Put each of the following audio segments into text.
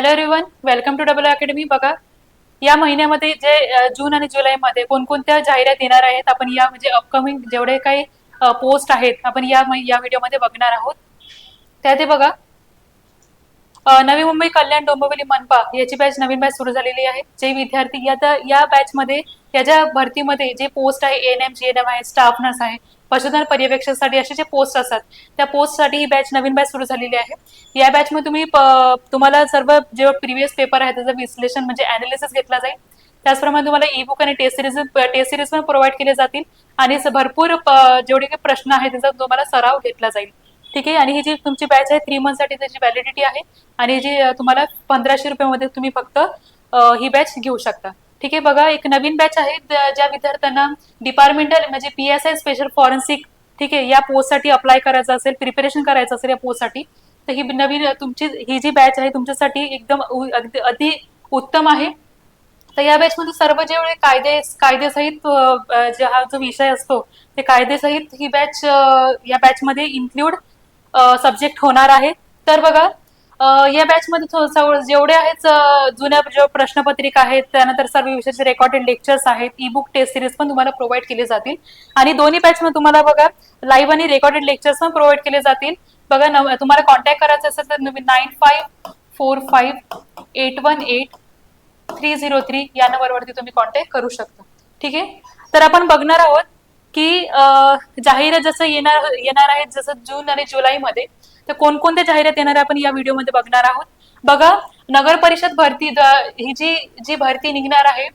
Hello everyone welcome to double academy बघा या महिन्यामध्ये जे जून आणि जुलैमध्ये कोणकोणत्या जाहिरात येणार आहेत आपण या म्हणजे अपकमिंग जेवढे काही पोस्ट आहेत आपण या या व्हिडिओमध्ये बघणार आहोत. त्यात हे बघा नवी मुंबई कल्याण डोंबिवली मनपा याची बॅच नवीन बॅच सुरू झालेली आहे. जे विद्यार्थी या या बॅचमध्ये याच्या भरतीमध्ये जे पोस्ट आहे N M G N M आहे स्टाफ नर्स आहे पशुधन पर्यवेक्षणासाठी असे जे पोस्ट असतात त्या पोस्टसाठी ही बॅच नवीन बॅच सुरू झालेली आहे. या बॅचमध्ये तुम्ही तुम्हाला सर्व जे प्रिव्हियस पेपर आहे त्याचं विश्लेषण म्हणजे अनालिसिस घेतला जाईल. त्याचप्रमाणे तुम्हाला ई बुक आणि टेस्ट सिरीज टेस्ट सिरीज पण प्रोव्हाइड केले जातील. आणि भरपूर जेवढे काही प्रश्न आहेत त्याचा तुम्हाला सराव घेतला जाईल. ठीक आहे? आणि ही जी तुमची बॅच आहे थ्री मंथसाठी त्याची व्हॅलिडिटी आहे. आणि जी तुम्हाला पंधराशे रुपयामध्ये तुम्ही फक्त ही बॅच घेऊ शकता. ठीक आहे बघा एक नवीन बॅच आहे ज्या विद्यार्थ्यांना डिपार्टमेंटल म्हणजे P S I special forensic ठीक आहे या पोस्टसाठी अप्लाय करायचं असेल प्रिपरेशन करायचं असेल या पोस्टसाठी तर ही नवीन तुमची ही जी बॅच आहे तुमच्यासाठी एकदम अति उत्तम आहे. तर या बॅचमध्ये सर्व जेवढे कायदे कायदेसहित जे हा जो विषय असतो ते कायदेसहित ही बॅच या बॅचमध्ये इन्क्ल्यूड सब्जेक्ट होणार आहे. तर बघा या बॅचमध्ये मध्ये जेवढे आहेत जुन्या प्रश्नपत्रिका आहेत त्यानंतर सर्व विषयाचे रेकॉर्डेड लेक्चर्स आहेत ई बुक टेस्ट सिरीज पण तुम्हाला प्रोव्हाइड केले जातील. आणि दोन्ही बॅचमध्ये तुम्हाला बघा लाईव्ह आणि रेकॉर्डेड लेक्चर्स पण प्रोव्हाइड केले जातील. बघा तुम्हाला कॉन्टॅक्ट करायचं असेल तर nine five four five eight one eight three zero three या नंबरवरती तुम्ही कॉन्टॅक्ट करू शकता. ठीक आहे? तर आपण बघणार आहोत की जाहिरात जसं येणार येणार आहेत जसं जून आणि जुलैमध्ये तर कोणकोणत्या जाहिरात येणार आपण या व्हिडिओमध्ये बघणार आहोत? बघा नगर परिषद भरती ही जी जी भरती निघणार आहे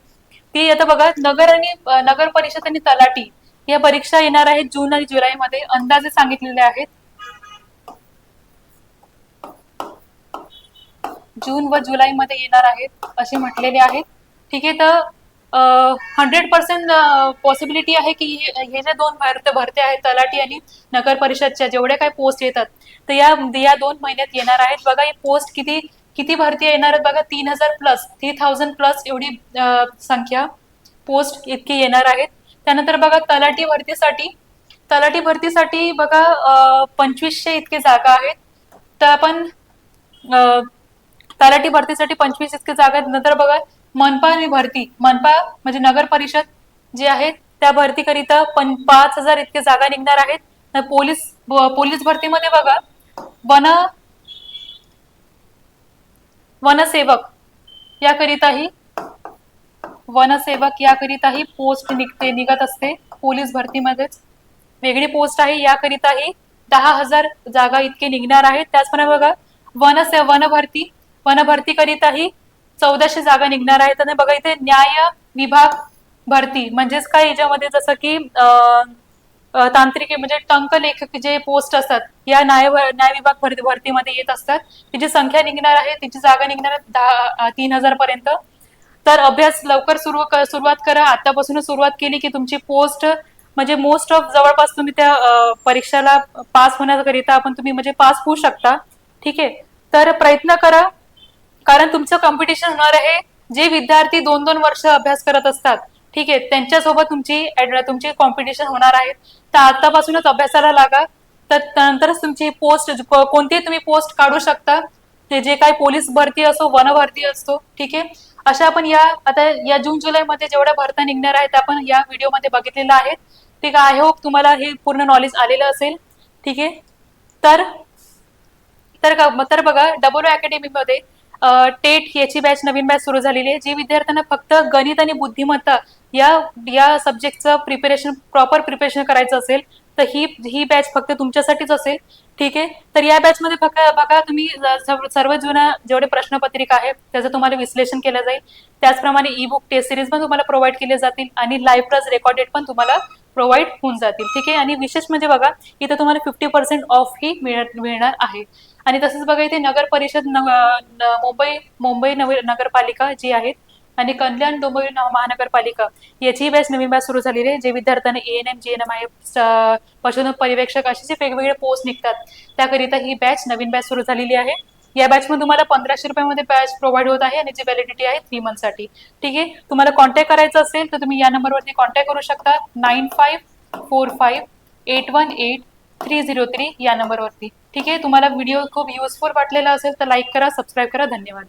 ती आता बघा नगर आणि नगर परिषद आणि तलाटी या परीक्षा येणार आहेत जून आणि जुलैमध्ये. अंदाजे सांगितलेले आहेत. जून व जुलैमध्ये येणार आहेत असे म्हटलेले आहेत. ठीक आहे तर हंड्रेड पर्सेंट पॉसिबिलिटी आहे की हे जे दोन भरते भरते आहेत तलाठी आणि नगर परिषदच्या जेवढ्या काही पोस्ट येतात तर या या दोन महिन्यात येणार आहेत. बघा ही पोस्ट किती किती भरती येणार आहेत? बघा तीन हजार प्लस थ्री थाउजंड प्लस एवढी संख्या पोस्ट इतकी येणार आहेत. त्यानंतर बघा तलाठी भरतीसाठी तलाठी भरतीसाठी बघा पंचवीसशे इतके जागा आहेत. तर आपण अं, तलाठी भरतीसाठी पंचवीस इतके जागा आहेत. नंतर बघा मनपा आणि भरती. मनपा म्हणजे नगर परिषद जे आहेत त्या भरतीकरिता पण पाच हजार इतके जागा निघणार आहेत. पोलीस पोलीस भरतीमध्ये बघा वन वनसेवक याकरिताही वनसेवक याकरिताही पोस्ट निघते निघत असते पोलीस भरतीमध्येच वेगळी पोस्ट आहे याकरिताही दहा हजार जागा इतके निघणार आहेत. त्याचप्रमाणे बघा वनसे वनभरती वनभरतीकरिताही चौदाशे जागा निघणार आहेत. आणि बघा इथे न्याय विभाग भरती. म्हणजेच काय? याच्यामध्ये जसं की अं, तांत्रिक म्हणजे टंक लेखक जे पोस्ट असतात या न्याय न्याय विभाग भरती भरतीमध्ये येत असतात. तिची संख्या निघणार आहे. तिची जागा निघणार आहे दहा तीन हजार पर्यंत तर अभ्यास लवकर सुरू सुरुवात करा. आतापासूनच सुरुवात केली की तुमची पोस्ट म्हणजे मोस्ट ऑफ जवळपास तुम्ही त्या परीक्षाला परीक्षेला पास होण्याकरिता आपण तुम्ही म्हणजे पास होऊ शकता. ठीक आहे? तर प्रयत्न करा. कारण तुमचं कॉम्पिटिशन होणार आहे. जे विद्यार्थी दोन दोन वर्ष अभ्यास करत असतात ठीक आहे त्यांच्यासोबत तुमची ऍड- तुमची कॉम्पिटिशन होणार आहे. तर आतापासूनच अभ्यासाला लागा. तर नंतरच तुमची पोस्ट कोणतीही तुम्ही पोस्ट काढू शकता. ते जे काही पोलीस भरती असो वन भरती असतो ठीक आहे. अशा आपण या आता या जून जुलैमध्ये जेवढ्या भरत्या निघणार आहेत आपण या व्हिडिओमध्ये बघितलेलं आहे. ठीक आहे आय होप तुम्हाला हे पूर्ण नॉलेज आलेलं असेल ठीक आहे. तर तर बघा तर बघा डबल अकॅडमीमध्ये टेट याची बॅच नवीन बॅच सुरू झालेली आहे. जी विद्यार्थ्यांना फक्त गणित आणि बुद्धिमत्ता या या सब्जेक्टचं प्रिपरेशन प्रॉपर प्रिपरेशन करायचं असेल तर ही ही बॅच फक्त तुमच्यासाठीच असेल. ठीक आहे? तर या बॅचमध्ये फक्त बघा तुम्ही सर्व- जुना जेवढे प्रश्नपत्रिका आहे त्याचं तुम्हाला विश्लेषण केलं जाईल. त्याचप्रमाणे ई बुक टेस्ट सिरीज पण तुम्हाला प्रोव्हाइड केले जातील आणि लाईव्ह प्लस रेकॉर्डेड पण तुम्हाला प्रोव्हाइड होऊन जातील. ठीक आहे? आणि विशेष म्हणजे बघा इथं तुम्हाला फिफ्टी पर्सेंट ऑफ ही मिळणार आहे. आणि तसंच बघा इथे नगर परिषद न- मुंबई मुंबई नवी नगरपालिका जी आहेत आणि कल्याण डोंबिवली महानगरपालिका याची बॅच नवीन बॅच सुरू झालेली आहे जे विद्यार्थ्यांना N M G N M पशुधन पर्यवेक्षक असे जे वेगवेगळे पोस्ट निघतात. त्याकरिता ही बॅच नवीन बॅच सुरू झालेली आहे. या बॅच मध्ये तुम्हाला पंधराशे रुपयामध्ये बॅच प्रोव्हाइड होत आहे आणि जी व्हॅलिडिटी आहे थ्री मंथसाठी ठीक आहे? तुम्हाला कॉन्टॅक्ट करायचं असेल तर तुम्ही या नंबरवरती कॉन्टॅक्ट करू शकता. Nine five four five eight one eight three zero three या नंबरवरती. ठीक आहे? तुम्हाला व्हिडिओ खूप युजफुल वाटलेला असेल तर लाईक करा सबस्क्राईब करा. धन्यवाद.